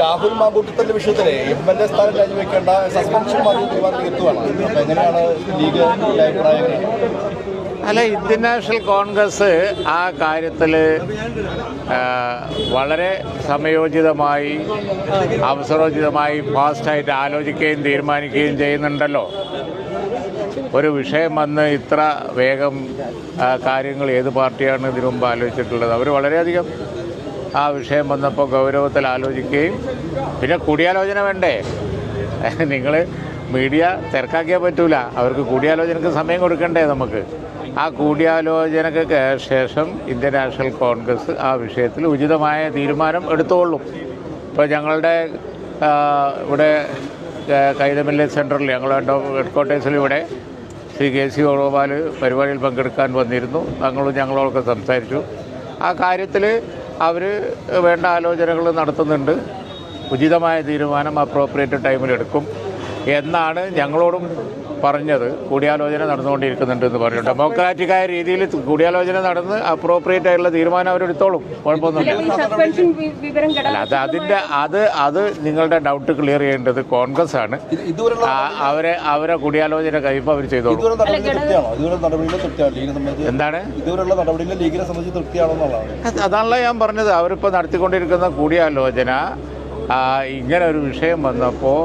രാഹുൽ മാങ്കൂട്ടത്തിന്റെ വിഷയത്തിലെ M L A സ്ഥാനം രാജിവെക്കേണ്ട suspension മാറി തീരുമാനത്തിൽ എത്തുവാണ്. അപ്പൊ എങ്ങനെയാണ് ലീഗ് അഭിപ്രായങ്ങൾ അല്ല ഇന്ത്യൻ നാഷണൽ കോൺഗ്രസ് ആ കാര്യത്തിൽ വളരെ സമയോചിതമായി അവസരോചിതമായി ഫാസ്റ്റായിട്ട് ആലോചിക്കുകയും തീരുമാനിക്കുകയും ചെയ്യുന്നുണ്ടല്ലോ. ഒരു വിഷയം വന്ന് ഇത്ര വേഗം കാര്യങ്ങൾ ഏത് പാർട്ടിയാണ് ഇതിനു മുമ്പ് ആലോചിച്ചിട്ടുള്ളത്? അവർ വളരെയധികം ആ വിഷയം വന്നപ്പോൾ ഗൗരവത്തിൽ ആലോചിക്കുകയും പിന്നെ കൂടിയാലോചന വേണ്ടേ? നിങ്ങൾ മീഡിയ തിരക്കാക്കിയാൽ പറ്റൂല. അവർക്ക് കൂടിയാലോചനക്ക് സമയം കൊടുക്കണ്ടേ നമുക്ക്? ആ കൂടിയാലോചനക്ക് ശേഷം ഇന്ത്യൻ നാഷണൽ കോൺഗ്രസ് ആ വിഷയത്തിൽ ഉചിതമായ തീരുമാനം എടുത്തോളും. ഇപ്പോൾ ഞങ്ങളുടെ ഇവിടെ കൈതമില്ല സെന്ററിൽ ഞങ്ങളുടെ ഹെഡ് ക്വാർട്ടേഴ്സിൽ ഇവിടെ ശ്രീ കെ സി ഗോപാൽ പരിപാടിയിൽ പങ്കെടുക്കാൻ വന്നിരുന്നു. ഞങ്ങളും ഞങ്ങളോടൊക്കെ സംസാരിച്ചു. ആ കാര്യത്തിൽ അവർ വേണ്ട ആലോചനകൾ നടത്തുന്നുണ്ട്. ഉചിതമായ തീരുമാനം അപ്രോപ്രിയേറ്റ് ടൈമിൽ എടുക്കും. എന്നാണ് ഞങ്ങളോടും പറഞ്ഞത് കൂടിയാലോചന നടന്നുകൊണ്ടിരിക്കുന്നുണ്ട് എന്ന് പറഞ്ഞു ഡെമോക്രാറ്റിക്കായ രീതിയിൽ കൂടിയാലോചന നടന്ന് അപ്രോപ്രിയേറ്റ് ആയിട്ടുള്ള തീരുമാനം അവരെടുത്തോളും. കുഴപ്പമൊന്നുമില്ല. അല്ല അത് അതിന്റെ അത് അത് നിങ്ങളുടെ ഡൗട്ട് ക്ലിയർ ചെയ്യേണ്ടത് കോൺഗ്രസ് ആണ്. അവരെ അവരെ കൂടിയാലോചന കഴിയുമ്പോൾ അവർ ചെയ്തോളും. എന്താണ്? അതാണല്ലോ ഞാൻ പറഞ്ഞത്. അവരിപ്പോൾ നടത്തിക്കൊണ്ടിരിക്കുന്ന കൂടിയാലോചന ഇങ്ങനെ ഒരു വിഷയം വന്നപ്പോൾ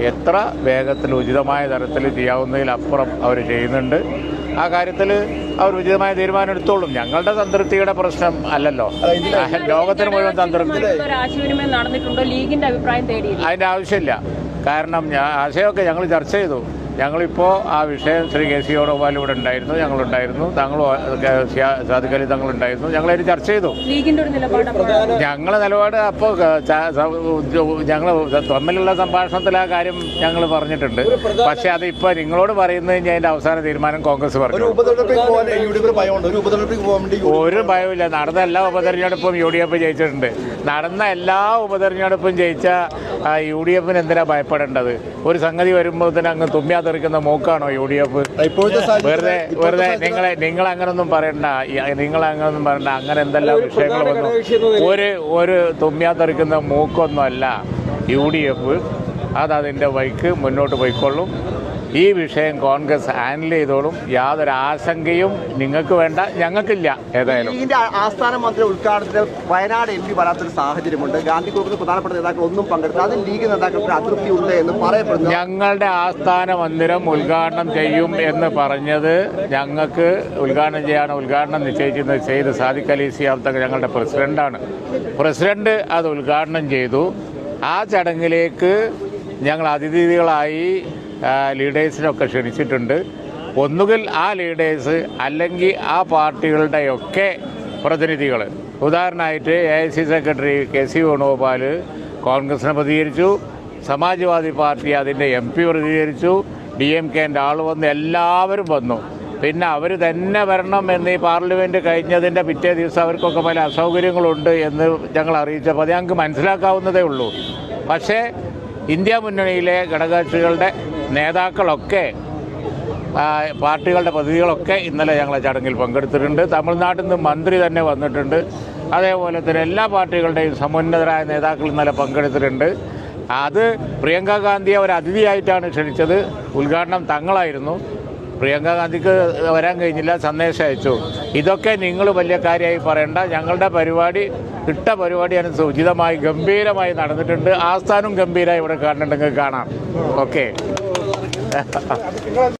എത്ര വേഗത്തിൽ ഉചിതമായ തരത്തിൽ ചെയ്യാവുന്നതിലപ്പുറം അവർ ചെയ്യുന്നുണ്ട്. ആ കാര്യത്തിൽ അവർ ഉചിതമായ തീരുമാനം എടുത്തോളും. ഞങ്ങളുടെ സംതൃപ്തിയുടെ പ്രശ്നം അല്ലല്ലോ. ലോകത്തിന് മുഴുവൻ സംതൃപ്തി. അതിന്റെ ആവശ്യമില്ല. കാരണം ആശയമൊക്കെ ഞങ്ങൾ ചർച്ച ചെയ്തു. ഞങ്ങളിപ്പോൾ ആ വിഷയം ശ്രീ കെ സി വേണുഗോപാൽ ഇവിടെ ഉണ്ടായിരുന്നു ഞങ്ങളുണ്ടായിരുന്നു താങ്കൾ അലി തങ്ങളുണ്ടായിരുന്നു ഞങ്ങളതിന് ചർച്ച ചെയ്തു. ഞങ്ങളെ നിലപാട് അപ്പോൾ ഞങ്ങൾ തമ്മിലുള്ള സംഭാഷണത്തിൽ ആ കാര്യം ഞങ്ങൾ പറഞ്ഞിട്ടുണ്ട്. പക്ഷേ അത് ഇപ്പോൾ നിങ്ങളോട് പറയുന്നത് കഴിഞ്ഞാൽ അതിന്റെ അവസാന തീരുമാനം കോൺഗ്രസ് ഒരു പറഞ്ഞു ഒരു ഭയമില്ല നടന്ന എല്ലാ ഉപതെരഞ്ഞെടുപ്പും യു ഡി എഫ് ജയിച്ചിട്ടുണ്ട്. നടന്ന എല്ലാ ഉപതെരഞ്ഞെടുപ്പും ജയിച്ച ആ, യു ഡി എഫിന് എന്തിനാ ഭയപ്പെടേണ്ടത്? ഒരു സംഗതി വരുമ്പോൾ തന്നെ അങ്ങ് തുമ്മിയാ തെറിക്കുന്ന മൂക്കാണോ യു ഡി എഫ്? വെറുതെ വെറുതെ നിങ്ങളെ നിങ്ങൾ അങ്ങനൊന്നും പറയണ്ട നിങ്ങൾ അങ്ങനൊന്നും പറയണ്ട. അങ്ങനെ എന്തെല്ലാം വിഷയങ്ങൾ വന്നു. ഒരു ഒരു തുമ്മിയാ തെറിക്കുന്ന മൂക്കൊന്നുമല്ല. യു ഡി എഫ് അത് വൈക്ക് വഴിക്ക് മുന്നോട്ട് പോയിക്കൊള്ളും. ഈ വിഷയം കോൺഗ്രസ് ഹാൻഡിൽ ചെയ്തോളും. യാതൊരു ആശങ്കയും നിങ്ങൾക്ക് വേണ്ട ഞങ്ങൾക്കില്ല ഏതായാലും. ഇതിന്റെ ആസ്ഥാന മന്ത്രി ഉദ്ഘാടനത്തിൽ വയനാട് എം പി വരാത്തൊരു സാഹചര്യമുണ്ട്. ഗാന്ധി കുടുംബത്തിൽ പ്രധാനപ്പെട്ട നേതാക്കൾ ഒന്നും പങ്കെടുത്തു അതിൽ ലീഗ് നേതാക്കൾക്ക് അതൃപ്തി ഉണ്ട് എന്ന് പറയപ്പെടുന്നു. ഞങ്ങളുടെ ആസ്ഥാന മന്ദിരം ഉദ്ഘാടനം ചെയ്യും എന്ന് പറഞ്ഞത് ഞങ്ങൾക്ക് ഉദ്ഘാടനം ചെയ്യാൻ ഉദ്ഘാടനം നിശ്ചയിച്ചിരുന്നത് ചെയ്ത് സാദിഖ് അലി സിയാബ്ദ് ഞങ്ങളുടെ പ്രസിഡന്റാണ്. പ്രസിഡന്റ് അത് ഉദ്ഘാടനം ചെയ്തു. ആ ചടങ്ങിലേക്ക് ഞങ്ങൾ അതിഥികളായി ലീഡേഴ്സിനൊക്കെ ക്ഷണിച്ചിട്ടുണ്ട്. ഒന്നുകിൽ ആ ലീഡേഴ്സ് അല്ലെങ്കിൽ ആ പാർട്ടികളുടെയൊക്കെ പ്രതിനിധികൾ ഉദാഹരണമായിട്ട് A I C secretary K C Venugopal കോൺഗ്രസിനെ പ്രതികരിച്ചു. സമാജ്വാദി പാർട്ടി അതിന്റെ എം പി പ്രതികരിച്ചു. ഡി എം കെന്റെ ആൾ വന്ന്. എല്ലാവരും വന്നു. പിന്നെ അവർ തന്നെ വരണം എന്ന് ഈ പാർലമെന്റ് കഴിഞ്ഞതിന്റെ പിറ്റേ ദിവസം അവർക്കൊക്കെ പല അസൗകര്യങ്ങളുണ്ട് എന്ന് ഞങ്ങൾ അറിയിച്ചപ്പോൾ അത് ഞങ്ങൾക്ക് മനസ്സിലാക്കാവുന്നതേ ഉള്ളൂ. പക്ഷേ ഇന്ത്യ മുന്നണിയിലെ ഘടകകക്ഷികളുടെ നേതാക്കളൊക്കെ പാർട്ടികളുടെ പ്രതിനിധികളൊക്കെ ഇന്നലെ ഞങ്ങളെ ചടങ്ങിൽ പങ്കെടുത്തിട്ടുണ്ട്. തമിഴ്നാട്ടിൽ നിന്ന് മന്ത്രി തന്നെ വന്നിട്ടുണ്ട്. അതേപോലെ തന്നെ എല്ലാ പാർട്ടികളുടെയും സമുന്നതരായ നേതാക്കൾ ഇന്നലെ പങ്കെടുത്തിട്ടുണ്ട്. അത് പ്രിയങ്ക ഗാന്ധിയെ ഒരു അതിഥിയായിട്ടാണ് ക്ഷണിച്ചത്. ഉദ്ഘാടനം തങ്ങളായിരുന്നു. പ്രിയങ്ക ഗാന്ധിക്ക് വരാൻ കഴിഞ്ഞില്ല സന്ദേശം അയച്ചു. ഇതൊക്കെ നിങ്ങൾ വലിയ കാര്യമായി പറയേണ്ട. ഞങ്ങളുടെ പരിപാടി ഇട്ട പരിപാടി അനുസരിച്ച് ഉചിതമായി ഗംഭീരമായി നടന്നിട്ടുണ്ട്. ആസ്ഥാനം ഗംഭീരമായി ഇവിടെ കാണുന്നുണ്ടെങ്കിൽ കാണാം. ഓക്കെ. Iya.